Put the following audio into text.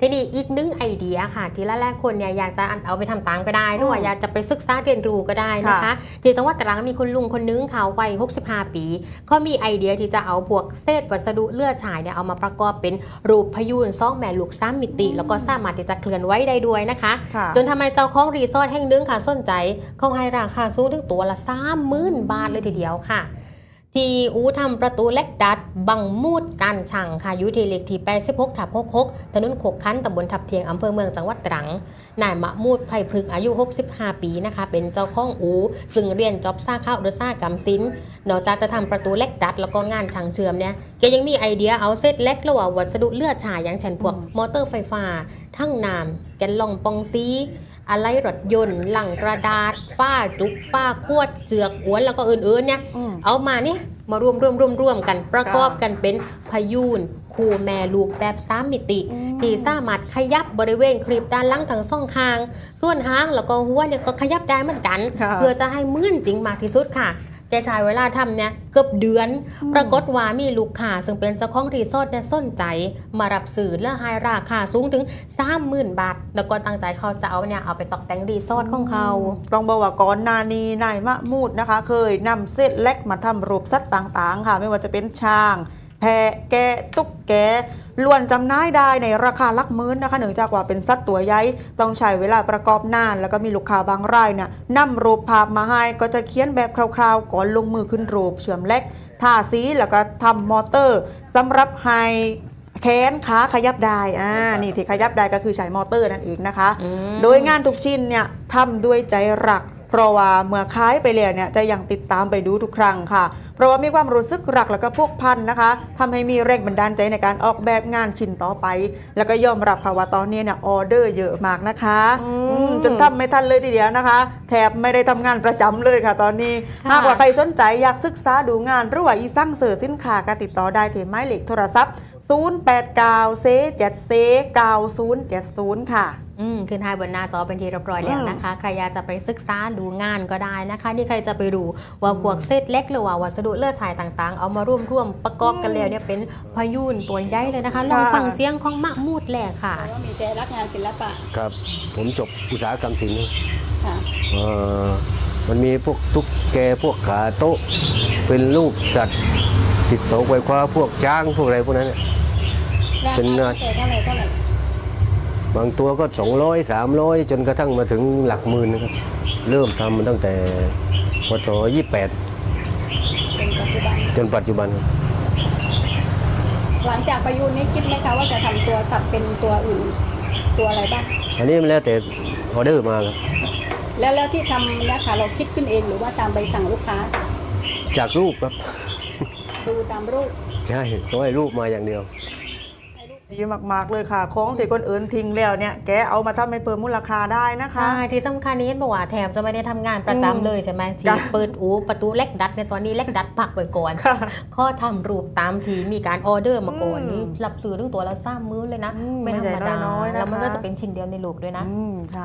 ทีนี้อีกหนึงไอเดียค่ะ ที่หลายๆคนเนี่ยอยากจะเอาไปทำตามก็ได้หรือว่าอืมอยากจะไปศึกษาเรียนรู้ก็ได้นะคะค่ะที่จังหวัดตรังมีคุณลุงคนนึงเขาวัย65 ปีเขามีไอเดียที่จะเอาพวกเศษวัสดุเลือดฉายเนี่ยเอามาประกอบเป็นรูปพยูนซ่องแม่ลูกซ้ำมิติ แล้วก็สามารถที่จะเคลื่อนไหวได้ด้วยนะคะค่ะจนทำให้เจ้าของรีสอร์ทแห่งหนึงค่ะสนใจเขาให้ราคาสูงถึงตัวละ30,000บาทเลยทีเดียวค่ะ ที่อูทำประตูเล็กดัด บังมูดการช่างค่ะอยู่ที่เลขที่86ทับ66ถนนขกคันตำบลทับเทียงอำเภอเมืองจังหวัดตรังนายมะมูดไพรพฤกอายุ 65 ปีนะคะ เป็นเจ้าของอูซึ่งเรียนจอบซ่าข้าวดซ่ากรรมศิลป์นอกจากจะทำประตูเล็กดัด แล้วก็งานช่างเชื่อมเนี่ยแกยังมีไอเดียเอาเซตเล็กระหว่างวัสดุเลือดฉายอย่างเช่นพวกมมอเตอร์ไฟฟ้า ทั้งน้ำแกนลองปองซี อะไรรถยนต์หลังกระดาษฝ้าจุกฝ้าขวดเจือกอวนแล้วก็อื่นๆเนี่ยอืม เอามานี่มารวมรวมรวมรวมกัน ประกอบกันเป็นพยูนคู่แม่ลูกแบบสามมิติ อืม ที่สามารถขยับบริเวณคลิปด้านหล่างทั้งสองข้าง ส่วนหางแล้วก็หัวเนี่ยก็ขยับได้เหมือนกัน ค่ะ เพื่อจะให้เหมือนจริงมากที่สุดค่ะ แกใช้เวลาทำเนี่ยเกือบเดือนอืมปรากฏว่ามีลูกค้าซึ่งเป็นเจ้าของรีสอร์ทเนี่ยสนใจ มารับสื่อและให้ราคาสูงถึง 30,000 บาท แล้วก็ตั้งใจเขาจะเอาเนี่ยเอาไปตกแต่งรีสอร์ทของเขา ต้องบอกว่าก่อนหนานีนายมะมูดนะคะ เคยนำเส้นเล็กมาทำรูปสัตว์ต่างๆ ค่ะ ไม่ว่าจะเป็นช้าง แพะแกะตุ๊กแกล้วนจำหน่ายได้ในราคาหลักหมื่นนะคะเนื่องจากว่าเป็นสัตว์ตัวใหญ่ต้องใช้เวลาประกอบนาน แล้วก็มีลูกค้าบางรายเนี่ยนำรูปภาพมาให้ก็จะเขียนแบบคร่าวๆ ก่อนลงมือขึ้นรูปเชื่อมเล็กทาสีแล้วก็ทำมอเตอร์สำหรับให้แขนขาขยับได้อ่านี่ที่ขยับได้ก็คือใช้มอเตอร์นั่นเองนะคะอืมโดยงานทุกชิ้นเนี่ยทำด้วยใจรัก เพราะว่าเมื่อค้ายไปแล้วเนี่ยจะยังติดตามไปดูทุกครั้งค่ะ เพราะว่ามีความรู้สึกรักแล้วก็พวกพันนะคะทำให้มีแรงบันดาลใจในการออกแบบงานชิ้นต่อไป แล้วก็ยอมรับค่ะว่าตอนนี้เนี่ยออเดอร์เยอะมากนะคะอืมอืมจนทำไม่ทันเลยทีเดียวนะคะแถบไม่ได้ทำงานประจำเลยค่ะ ตอนนี้ค่ะหากว่าใครสนใจอยากศึกษาดูงานหรือว่าอีสั่งเสือสินค้าก็ติดต่อได้ที่หมายเลขโทรศัพท์089เซ7เซ9070 ค่ะ อืมขึ้นท้ายบนหน้าจอเป็นที่เรียบร้อยแล้วนะคะ ใครอยากจะไปศึกษาดูงานก็ได้นะคะ นี่ใครจะไปดูว่าพวกเศษเล็กหรือว่าวัสดุเลือดชายต่างๆ เอามาร่วมร่วมๆประกอบกันแล้วเนี่ยเป็นพายุนตัวใหญ่เลยนะคะ ลองฟังเสียงของมะมูดแหละค่ะว่ามีใจรักงานศิลปะครับ ผมจบอุตสาหกรรมศิลป์ค่ะเอ่อมันมีพวกตุ๊กแกพวกขาโต๊ะ เป็นรูปสัตว์ ติดโต๊ะไว้คว้าพวกช้างพวกอะไรพวกนั้นน่ะเป็นราเนื้อคาเท่าไหร่เท่าไหร่ บางตัวก็ 200 300 จนกระทั่งมาถึงหลักหมื่นนะครับ เริ่มทำมาตั้งแต่พศ28เป็นปัจจุบันจนปัจจุบันครับหลังจากประยุนนี้คิดไหมคะว่าจะทำตัวสัตว์เป็นตัวอื่นตัวอะไรบ้าง อันนี้มันแล้วแต่ออเดอร์มาครับ แล้วแล้วที่ทำนะคะเราคิดขึ้นเองหรือว่าตามใบสั่งลูกค้า จากรูปครับ ดูตามรูป ใช่ต้องให้รูปมาอย่างเดียว ดีมาก ๆ เลยค่ะ ของที่คนอื่นทิ้งแล้วเนี่ย แกเอามาทำให้เพิ่มมูลค่าได้นะคะ ใช่ ที่สำคัญนี้เห็นบอกว่าแถมจะไม่ได้ทำงานประจำอืมเลยใช่ไหมที่จ้ะเปิดอูประตูเล็กดัดในตอนนี้เล็กดัดพักไปก่อนค่ะข้อทำรูปตามที่มีการออเดอร์มาก่อนอืมนี่รับซื้อถึงตัวละสามมื้อเลยนะอืมไม่ธรรมไม่ใหญ่ดาน้อยๆนะคะแล้วมันก็จะเป็นชิ้นเดียวในลูกด้วยนะอืมใช่